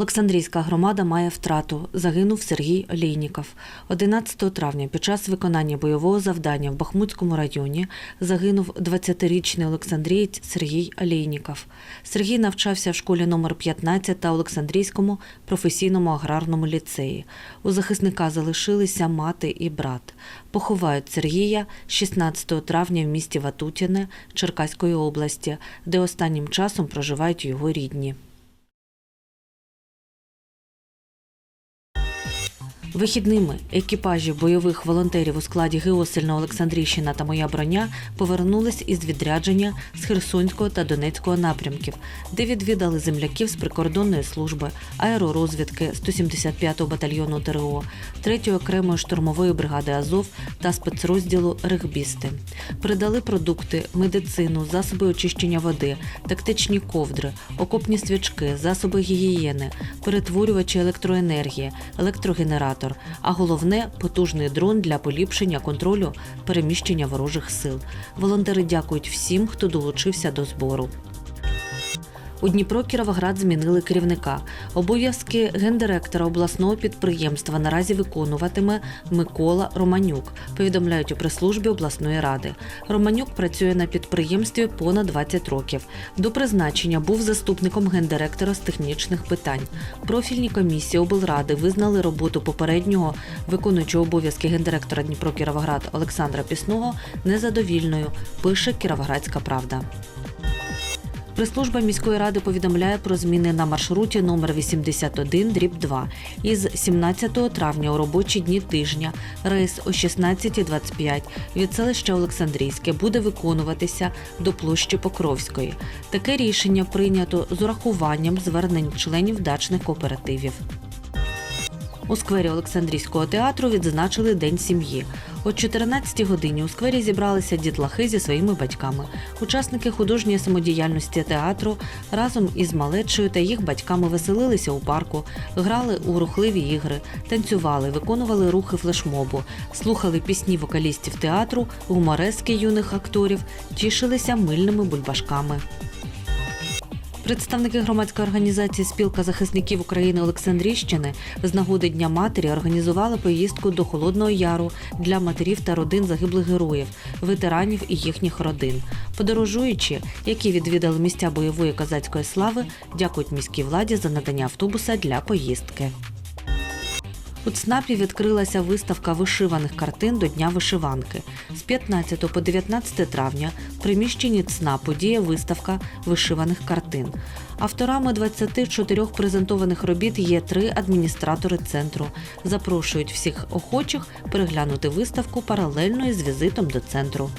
Олександрійська громада має втрату. Загинув Сергій Олійніков. 11 травня під час виконання бойового завдання в Бахмутському районі загинув 20-річний олександрієць Сергій Олійніков. Сергій навчався в школі номер 15 та Олександрійському професійному аграрному ліцеї. У захисника залишилися мати і брат. Поховають Сергія 16 травня в місті Ватутіне Черкаської області, де останнім часом проживають його рідні. Вихідними екіпажі бойових волонтерів у складі ГО «Сильна Олександрійщина та Моя броня повернулись із відрядження з Херсонського та Донецького напрямків, де відвідали земляків з прикордонної служби, аеророзвідки 175-го батальйону ТРО, 3-ї окремої штурмової бригади Азов та спецрозділу Регбісти. Передали продукти, медицину, засоби очищення води, тактичні ковдри, окопні свічки, засоби гігієни, перетворювачі електроенергії, електрогенератор, а головне потужний дрон для поліпшення контролю переміщення ворожих сил. Волонтери дякують всім, хто долучився до збору. У Дніпро Кіровоград змінили керівника. Обов'язки гендиректора обласного підприємства наразі виконуватиме Микола Романюк. Повідомляють у прес-службі обласної ради. Романюк працює на підприємстві понад 20 років. До призначення був заступником гендиректора з технічних питань. Профільні комісії облради визнали роботу попереднього виконуючого обов'язки гендиректора Дніпро Кіровоград Олександра Пісного незадовільною. Пише Кіровоградська Правда. Прес-служба міської ради повідомляє про зміни на маршруті номер 81 дріб 2 із 17 травня у робочі дні тижня. Рейс о 16.25 від селища Олександрійське буде виконуватися до площі Покровської. Таке рішення прийнято з урахуванням звернень членів дачних кооперативів. У сквері Олександрійського театру відзначили День сім'ї. О 14 годині у сквері зібралися дітлахи зі своїми батьками. Учасники художньої самодіяльності театру разом із малечою та їх батьками веселилися у парку, грали у рухливі ігри, танцювали, виконували рухи флешмобу, слухали пісні вокалістів театру, гуморески юних акторів, тішилися мильними бульбашками. Представники громадської організації Спілка захисників України Олександрійщини з нагоди Дня матері організували поїздку до Холодного Яру для матерів та родин загиблих героїв, ветеранів і їхніх родин. Подорожуючі, які відвідали місця бойової козацької слави, дякують міській владі за надання автобуса для поїздки. У ЦНАПі відкрилася виставка вишиваних картин до Дня вишиванки. З 15 по 19 травня в приміщенні ЦНАПу діє виставка вишиваних картин. Авторами 24 презентованих робіт є три адміністратори центру. Запрошують всіх охочих переглянути виставку паралельно із візитом до центру.